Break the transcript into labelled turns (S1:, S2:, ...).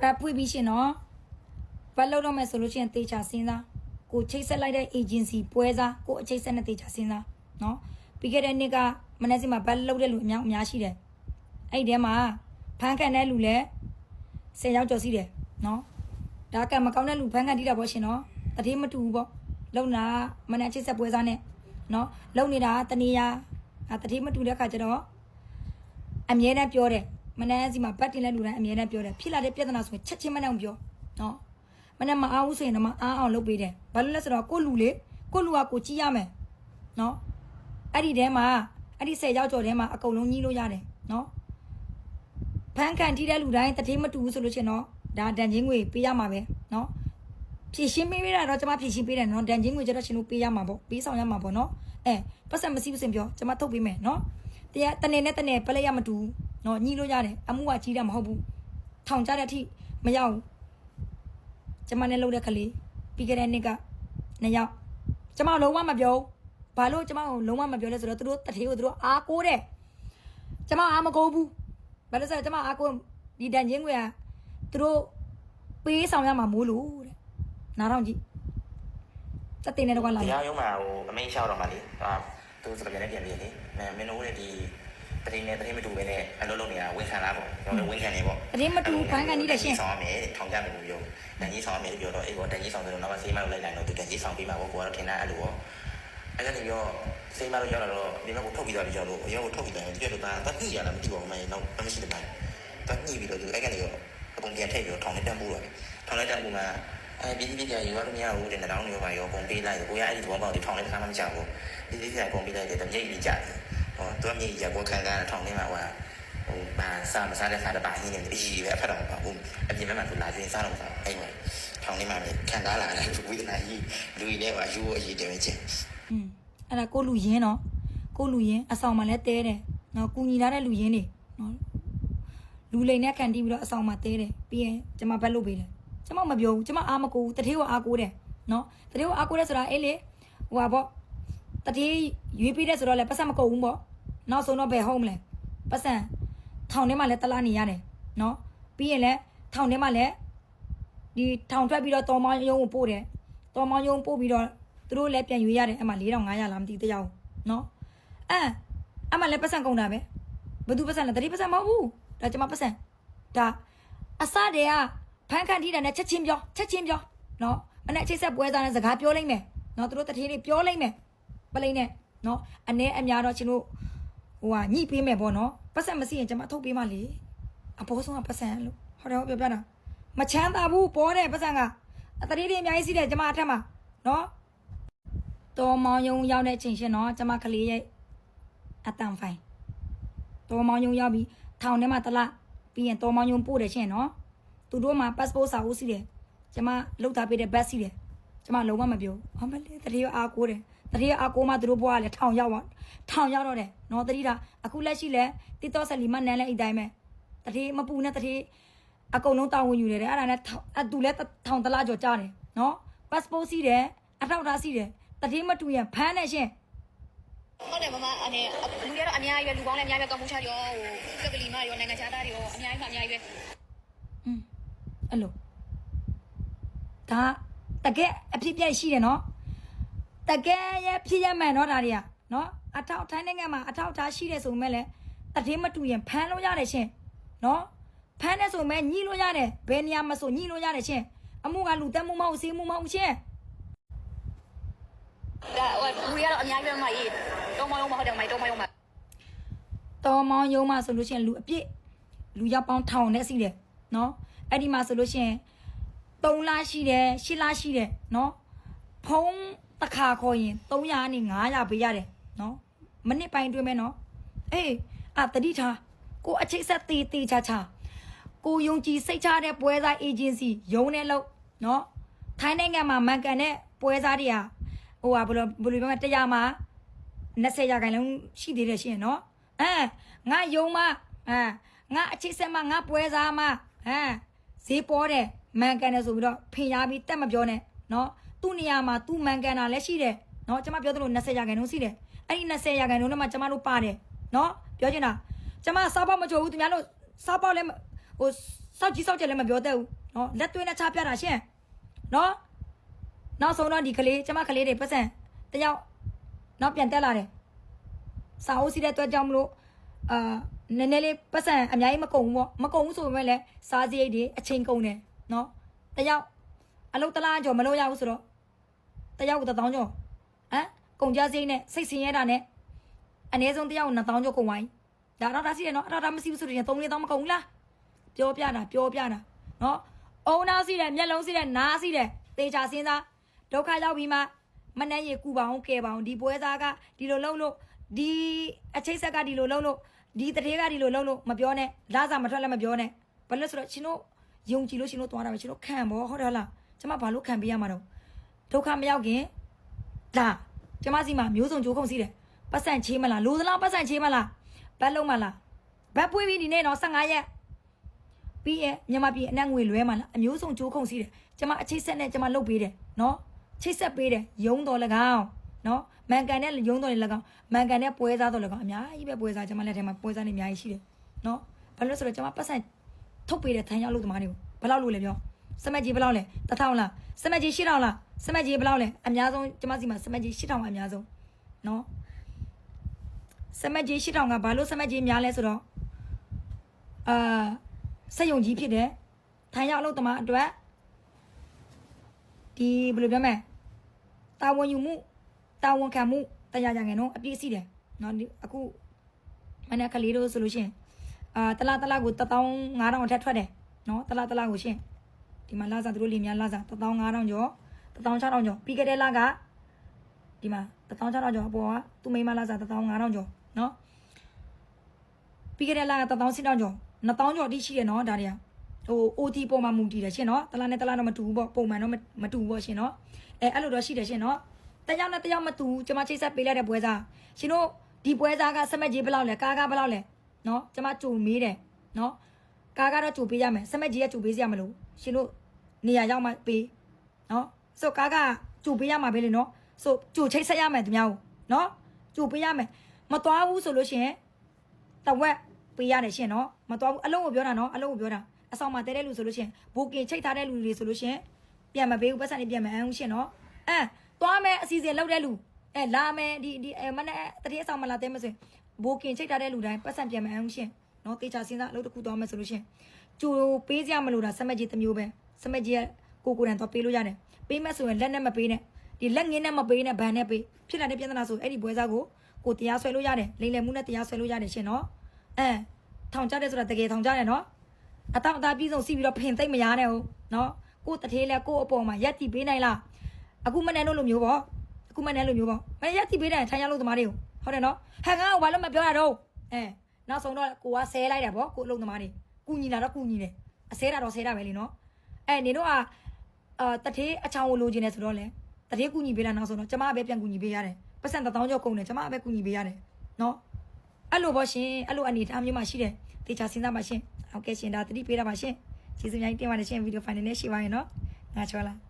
S1: ပတ်ဖွင့်ပြီးရှင်နော်ဘတ်လောက်တော့မယ်ဆိုလို့ရှိရင်တေချာစဉ်းစားကိုချိတ်ဆက်လိုက်တဲ့ agency ပွဲစားကိုအချိတ်ဆက်နဲ့တေချာစဉ်းစားနော်ပြီးခဲ့တဲ့နှစ်ကမနေ့စီမှာဘတ်လောက်တဲ့လူအများအများရှိတယ်အဲ့ဒီထဲမှာဖန်ကန်တဲ့လူလည်း10ယောက်ကျော်ရှိတယ်နော်ဒါကမကောင်းတဲ့လူဖန်ကန်တိတာပေါ့ရှင်နော်တတိမတူဘူးပေါ့လုံနာမနေ့ချိတ်ဆက်ပွဲစားနဲ့နော်လုံနေတာတနေရအတတိမတူတဲ့ခါကျတော့အမြဲတမ်းပြောတယ် မနက်စီမှာဘတ်တင်တဲ့လူတိုင်းအမြဲတမ်းပြောတယ်ဖြစ်လာတဲ့ပြဿနာဆိုရင်ချက်ချင်းမနဲ့အောင်ပြောနော်မနက်မအားဘူးဆိုရင်တော့မအားအောင်လုပ်ပေးတယ်ဘာလို့လဲဆိုတော့ကိုယ့်လူလေကိုယ့်လူကကိုကြည့်ရမယ်နော်အဲ့ဒီထဲမှာအဲ့ဒီ၁၀ယောက်ကျော်ထဲမှာအကုန်လုံးကြီးလို့ရတယ်နော်ဖန်ကန်တီးတဲ့လူတိုင်းတတိမတူဘူးဆိုလို့ချင်းတော့ဒါဒန်ချင်းငွေပေးရမှာပဲနော်ဖြည့်ရှင်းပေးရတာတော့ကျွန်မဖြည့်ရှင်းပေးတယ်နော်ဒန်ချင်းငွေကျတော့ရှင်တို့ပေးရမှာပေါ့ပေးဆောင်ရမှာပေါ့နော်အဲပတ်စံမရှိဘူးစင်ပြောကျွန်မထုတ်ပေးမယ်နော်တရားတနေနဲ့တနေပလက်ရမတူဘူး နော်ညှိလို့ရတယ်အမှုကကြီးတာမဟုတ်ဘူးထောင်ကြတဲ့အထိမရောက်ကျမနဲ့လှုပ်တဲ့ကလေးပြီးခဲ့တဲ့နှစ်ကနှစ်ယောက်ကျမလုံးဝမပြောဘာလို့ကျမကိုလုံးဝမပြောလဲဆိုတော့သူတို့တထေကိုသူတို့အားကိုးတယ်ကျမအားမကိုးဘူးဘာလို့ဆိုတော့ကျမအားကိုးဒီတန်ချင်းကွေကသူတို့ပေးဆောင်ရမှာမိုးလို့တဲ့နားတော့ကြည့်တက်တင်တဲ့တော့ကလာ
S2: တရားရုံးမှာဟိုအမိန့်ရှောက်တော့မှလေအာသူစကားနဲ့ပြန်ပြီးလေမင်းတို့လည်းဒီ တရင်နဲ့တရင်မတူပဲနဲ့အလုပ်လုပ်နေတာဝန်ခံလားပေါ့ကျွန်တော်လည်းဝန်ခံနေပေါ့
S1: တရင်မတူဘန်းကန်ကြီးတဲ့ရှင်
S2: ဆောင်ရမယ်ထောင်ကြမယ်လို့ပြောတန်ကြီးဆောင်ရမယ်လို့ပြောတော့အေးပေါ့တန်ကြီးဆောင်ဆိုတော့နောက်မှစေးမလို့လိုက်လိုက်တော့သူတန်ကြီးဆောင်ပြီးမှာပေါ့ကိုကတော့ထင်တာအဲ့လိုပေါ့အဲ့ဒါနေပြောစေးမလို့ရောက်တော့ဒီမှာကိုထုတ်ပြီးတော့ပြောလို့ရောကိုထုတ်ပြီးတော့ဒီလိုပါတတ်ညိရလားမသိပါဘူးမင်းတော့မရှိတဲ့ပိုင်းတတ်ညိပြီးတော့သူအဲ့ကနေရောအပုံပြန်ထည့်ပြီးတော့ထောင်နဲ့တန်းပို့တော့ထောင်နဲ့တန်းပို့မှာအဲပြည်ပြည်ကြာယူရလို့မရဘူးတဲ့တောင်းရောပါရောပုံပေးလိုက်ကိုရအဲ့ဒီဘောပေါက်ဒီထောင်နဲ့တစ်ခါမှမကြောက်ဘူးဒီဒီကပုံပေးလိုက်တယ်တမြိတ်ကြီးကြတယ် ဟောသူကမြိတ်ကြီးကကိုခံစားထောင်ထဲမှာဟိုဟိုဘာစားမစားတဲ့ခါတပါဟင်းနေအကြီးပဲအဖက်တော့ပါဘူးအပြင်မှာသူလာချင်းစားတော့စားအဲ့မှာထောင်ထဲမှာခံစားလာတယ်ဝိဒနာကြီးလူကြီးတွေကယူအကြီးတယ်ချင်း
S1: อืมအဲ့ဒါကိုလူရင်းနော်ကိုလူရင်းအဆောင်မှာလည်းတဲတယ်နော်ကူညီလာတဲ့လူရင်းနေနော်လူလိန်နဲ့ခံတီးပြီးတော့အဆောင်မှာတဲတယ်ပြီးရင်ကျမဘက်လုပ်ပေးတယ်ကျမမပြောဘူးကျမအားမကိုဘူးတထေးကအားကိုတယ်နော်တထေးကအားကိုတယ်ဆိုတာအေးလေဟိုပါပေါ့တထေးရွေးပေးတယ်ဆိုတော့လည်းပတ်စံမကုန်ဘူးပေါ့ နောက်ဆုံးတော့ဘယ်ဟုတ်မလဲပတ်စံထောင်ထဲမှာလည်းတလားနေရတယ်နော်ပြီးရင်လည်းထောင်ထဲမှာလည်းဒီထောင်ထွက်ပြီးတော့တော်မောင်းရုံးကိုပို့တယ်တော်မောင်းရုံးပို့ပြီးတော့သူတို့လည်းပြန်ရွေးရတယ်အဲ့မှာ4500လားမသိသေးတရားနော်အဲအဲ့မှာလည်းပတ်စံကုန်တာပဲဘယ်သူပတ်စံလဲတတိပတ်စံမဟုတ်ဘူးဒါကျွန်မပတ်စံဒါအစတည်းကဖန်ခန့်ထိတာနဲ့ချက်ချင်းပြောချက်ချင်းပြောနော်မနဲ့အချိတ်ဆက်ပွဲစားနဲ့စကားပြောလိုက်မယ်နော်သူတို့တထေးတွေပြောလိုက်မယ်ပလိမ့်နဲ့နော်အ ਨੇ အများတော့ချင်းတို့ ဟိုဟာညှိပေးမယ်ပေါ့နော်ပတ်စံမရှိရင်ကျွန်မထုတ်ပေးမှလေအဘောဆုံးကပတ်စံလို့ဟောတယ်ဟောပြောပြတာမချမ်းသာဘူးပေါ်တဲ့ပတ်စံကအတတိတွေအများကြီးရှိတယ်ကျွန်မအထက်မှာနော်တော်မောင်ယုံရောက်တဲ့အချိန်ရှင်တော့ကျမကလေးရဲ့အတန်ဖိုင်တော်မောင်ယုံရောက်ပြီးထောင်ထဲမှာတလပြီးရင်တော်မောင်ယုံပို့တယ်ရှင်နော်သူတို့မှာ passport စာအုပ်စီတယ်ကျမလောက်ထားပေးတဲ့ bus စီတယ်ကျမလုံးဝမပြောအမလေးတတိယအားကိုးတယ် တတိယအားကိုးမှသူတို့ဘွားကလည်းထောင်ရောက်ပါထောင်ရောက်တော့တယ်နော်တတိတာအခုလက်ရှိလဲတိတော့ဆက်လီမနန်းလဲအတိုင်းပဲတတိမပူနဲ့တတိအကုန်လုံးတာဝန်ယူတယ်တဲ့အဲ့ဒါနဲ့ထောင်အတူလဲထောင်တလားကြော်ကြားတယ်နော် passport စီတယ်အထောက်အထားစီတယ်တတိမတူရင်ဖမ်းတယ်ရှင်
S3: ဟုတ်တယ်မမအနေလူတွေကတော့အများကြီးပဲလူပေါင်းလည်းအများကြီးပဲကမ္ဘောချာရောဟိုကကလီမရောနိုင်ငံခြားသားတွေရောအများကြီးမှအများကြီးပဲ
S1: อืมအဲ့လိုဒါတကယ်အဖြစ်ပြက်ရှိတယ်နော် တကယ်ရဲ့ဖြစ်ရမှန်တော့ဒါတွေကနော်အထောက်ထိုင်းနိုင်ငံမှာအထောက်ထားရှိတယ်ဆိုမဲ့လည်းတတိမတူရင်ဖမ်းလို့ရတယ်ရှင်နော်ဖမ်းတယ်ဆိုမဲ့ညှိလို့ရတယ်ဘယ်နေရာမှာဆိုညှိလို့ရတယ်ရှင်အမှုကလူတက်မှုမဟုတ်စီးမှုမဟုတ်ရှင်
S3: ဒါဟိုလူတွေကတော့အများကြီးပဲမမကြီးတုံးမလုံးမဟုတ်တယ်မမတုံးမလုံးမ
S1: တော်မောင်ယုံမှာဆိုလို့ရှိရင်လူအပြည့်လူရောက်ပေါင်းထောင်နဲ့စီးတယ်နော်အဲ့ဒီမှာဆိုလို့ရှိရင်3လရှိတယ်10လရှိတယ်နော်ဖုံး တစ်ခါခေါ်ရင်300နဲ့900ပေးရတယ်နော်မိနစ်ပိုင်းတွင်းမဲ့နော်အေးအတတိထားကိုအချိတ်ဆက်တေးတေးချာချာကိုယုံကြည်စိတ်ချတဲ့ပွဲစားအေဂျင်စီယုံနေလို့နော်ထိုင်းနိုင်ငံမှာမန်ကန်တဲ့ပွဲစားတွေကဟိုဟာဘယ်လိုဘယ်လိုပြောမလဲတရားမှာ20ရာခိုင်နှုန်းရှိသေးတယ်ရှင်နော်အဲငါယုံမအဲငါအချိတ်ဆက်မငါပွဲစားမအဲဈေးပေါ်တယ်မန်ကန်တယ်ဆိုပြီးတော့ဖင်ရပြီးတက်မပြောနဲ့နော် သူ့နေရာမှာသူ့မန်ကန်တာလည်းရှိတယ်နော်ကျွန်မပြောသလို20ရာခိုင်နှုန်းရှိတယ်အဲ့ဒီ20ရာခိုင်နှုန်းနဲ့မှကျွန်မတို့ပါတယ်နော်ပြောချင်တာကျွန်မစားပေါက်မချိုးဘူးသူများတို့စားပေါက်လည်းဟဟိုစောက်ကြီးစောက်ကြလည်းမပြောတတ်ဘူးနော်လက်သွင်းနဲ့ချပြတာရှင့်နော်နောက်ဆုံးတော့ဒီကလေးကျမကလေးတွေပတ်စံတယောက်နောက်ပြန်တက်လာတယ်စာအုပ်စီတဲ့အတွက်ကြောင့်မလို့အာနည်းနည်းလေးပတ်စံအများကြီးမကုန်ဘူးပေါ့မကုန်ဘူးဆိုပေမဲ့လည်းစားစရိတ်တွေအချိန်ကုန်တယ်နော်တယောက်အလုပ်တစ်လားကျော်မလုပ်ရဘူးဆိုတော့ တယောက်ကိုတစ်သောင်းကျော်ဟမ်ကုန်ကြစရိတ်နဲ့စိတ်ဆင်းရဲတာနဲ့အနည်းဆုံးတယောက်ကိုနှစ်သောင်းကျော်ကုန်သွားပြီဒါတော့ဒါရှိတယ်နော်အဲ့တော့ဒါမရှိဘူးဆိုရင်သုံးလေးသောင်းမကုန်ဘူးလားပြောပြတာပြောပြတာနော်အုံနာစီးတယ်မျက်လုံးစီးတယ်နားစီးတယ်သေချာစဉ်းစားဒုက္ခရောက်ပြီးမှမနှက်ရကူပါအောင်ကဲပါအောင်ဒီပွဲစားကဒီလိုလုပ်လို့ဒီအချိတ်ဆက်ကဒီလိုလုပ်လို့ဒီတထေးကဒီလိုလုပ်လို့မပြောနဲ့လာစားမထွက်လည်းမပြောနဲ့ဘာလို့လဲဆိုတော့ရှင်တို့ယုံကြည်လို့ရှင်တို့သွားတာပဲရှင်တို့ခံဘောဟုတ်တယ်လားကျမဘာလို့ခံပေးရမှာတော့ ဒုက္ခမရောက်ခင်လာကျမစီမှာမျိုးစုံကြိုးခုံစီးတယ်ပတ်စံချေးမလားလိုသလားပတ်စံချေးမလားဘတ်လုံးမလားဘတ်ပွေးပြီးဒီနေ့တော့15ရက်ပြီးရဲ့မြန်မာပြည်အနှံ့ငွေလွဲမှာလားအမျိုးစုံကြိုးခုံစီးတယ်ကျမအချိတ်ဆက်နဲ့ကျမလုတ်ပေးတယ်နော်ချိတ်ဆက်ပေးတယ်ယုံတော်၎င်းနော်မန်ကန်နဲ့ယုံတော်လည်း၎င်းမန်ကန်နဲ့ပွဲစားတော်၎င်းအများကြီးပဲပွဲစားကျမလက်ထဲမှာပွဲစားနေအများကြီးရှိတယ်နော်ဘာလို့လဲဆိုတော့ကျမပတ်စံထုတ်ပေးတဲ့ထိုင်ရောက်လို့သမားတွေကိုဘယ်လောက်လို့လဲပြော စမက်ကြီးဘယ်လောက်လဲတစ်ထောင်လားစမက်ကြီးရှစ်ထောင်လားစမက်ကြီးဘယ်လောက်လဲအများဆုံးကျမစီမှာစမက်ကြီးရှစ်ထောင်အများဆုံးနော်စမက်ကြီးရှစ်ထောင်ကဘာလို့စမက်ကြီးများလဲဆိုတော့အာစက်ယုံကြီးဖြစ်တယ်ထိုင်ရောက်လို့တမအတွက်ဒီဘယ်လိုပြောမလဲတာဝန်ယူမှုတာဝန်ခံမှုတရားကြငယ်နော်အပြည့်အစုံတယ်နော်ဒီအခုမနေ့ကလေးတို့ဆိုလို့ရှိရင်အာတလားတလားကို15000အထက်ထွက်တယ်နော်တလားတလားကိုရှင် ဒီမှာလာစားသူတို့လင်းများလာစား15000ကျော်16000ကျော်ပြီးခဲ့တဲ့လကဒီမှာ16000ကျော်အပေါ်ကသူမိန်းမလာစား15000ကျော်နော်ပြီးခဲ့တဲ့လက1000စီတောင်းကျော်2000ကျော်အထိရှိတယ်နော်ဒါတွေကဟို OT ပုံမှန်မူတည်တယ်ရှင်နော်တလားနဲ့တလားတော့မတူဘူးပေါ့ပုံမှန်တော့မတူဘူးပေါ့ရှင်နော်အဲအဲ့လိုတော့ရှိတယ်ရှင်နော်တယောက်နဲ့တယောက်မတူဘူးကျွန်မချိတ်ဆက်ပေးလိုက်တဲ့ပွဲစားရှင်တို့ဒီပွဲစားကစမက်ကြီးဘယ်လောက်လဲကားကားဘယ်လောက်လဲနော်ကျွန်မကြိုမေးတယ်နော် ကားကတော့ကြိုပေးရမယ်စမက်ကြီးကကြိုပေးစရာမလိုရှင်တို့နေရာရောက်မှပေးနော်ဆိုကားကကြိုပေးရမှာပဲလေနော်ဆိုကြိုချိတ်ဆက်ရမယ်သူများကိုနော်ကြိုပေးရမယ်မသွားဘူးဆိုလို့ရှိရင်တဝက်ပေးရတယ်ရှင်နော်မတော်ဘူးအလုံးကိုပြောတာနော်အလုံးကိုပြောတာအဆောင်မှာတဲတဲ့လူဆိုလို့ရှင်ဘူကင်ချိတ်ထားတဲ့လူတွေဆိုလို့ရှင်ပြန်မပေးဘူးပတ်စံနေပြန်မအောင်ရှင်နော်အဲသွားမယ်အစီအစဉ်လောက်တဲ့လူအဲလာမယ်ဒီဒီအဲမနဲ့တတိယဆောင်မလာတဲ့မဆိုရင်ဘူကင်ချိတ်ထားတဲ့လူတိုင်းပတ်စံပြန်မအောင်ရှင် နော်တေချာစဉ်းစားအလုပ်တစ်ခုသွားမယ်ဆိုလို့ရှင်ကျိုးပေးစရာမလိုတာစမက်ကြီးတစ်မျိုးပဲစမက်ကြီးကကိုကိုရန်တော့ပေးလို့ရတယ်ပေးမယ်ဆိုရင်လက်နဲ့မပေးနဲ့ဒီလက်ငင်းနဲ့မပေးနဲ့ဗန်နဲ့ပေးဖြစ်လာတဲ့ပြဿနာဆိုအဲ့ဒီပွဲစားကိုကိုတရားဆွဲလို့ရတယ်လိမ့်လည်မှုနဲ့တရားဆွဲလို့ရတယ်ရှင်နော်အဲထောင်ကြတယ်ဆိုတာတကယ်ထောင်ကြတယ်နော်အတောက်အသားပြီးဆုံးစီးပြီးတော့ဖင်သိမ့်မရနဲ့ဟုတ်နော်ကိုယ်တထေးလဲကိုယ့်အပေါ်မှာရက်တီပေးနိုင်လားအခုမနဲ့လို့လိုမျိုးပေါ့အခုမနဲ့လို့မျိုးပေါ့မရက်တီပေးတယ်ထိုင်ရလို့သမားတွေကိုဟုတ်တယ်နော်ဟန်ကဘာလို့မပြောရတော့အဲ နောက်ဆုံးတော့ကိုကဆဲလိုက်တယ်ပေါ့ကိုအလုံးသမားတွေကူညီလာတော့ကူညီတယ်အဆဲတာတော့ဆဲတာပဲလीနော်အဲနေတော့အာတထေးအချောင်းကိုလိုချင်တယ်ဆိုတော့လေတထေးကူညီပေးလာနောက်ဆုံးတော့ကျမကပဲပြန်ကူညီပေးရတယ်ပတ်စံတစ်သောင်းကျော်ကုန်တယ်ကျမကပဲကူညီပေးရတယ်နော်အဲ့လိုပေါ့ရှင်အဲ့လိုအနေအထားမျိုးမှရှိတယ်တေချာစဉ်းစားပါရှင်ဟုတ်ကဲ့ရှင်ဒါတတိပေးတာပါရှင်ကျေးဇူးများကြီးတင်ပါတယ်ရှင်ဗီဒီယိုဖိုင်နယ်နဲ့ရှိပါရင်နော်ငါချောလား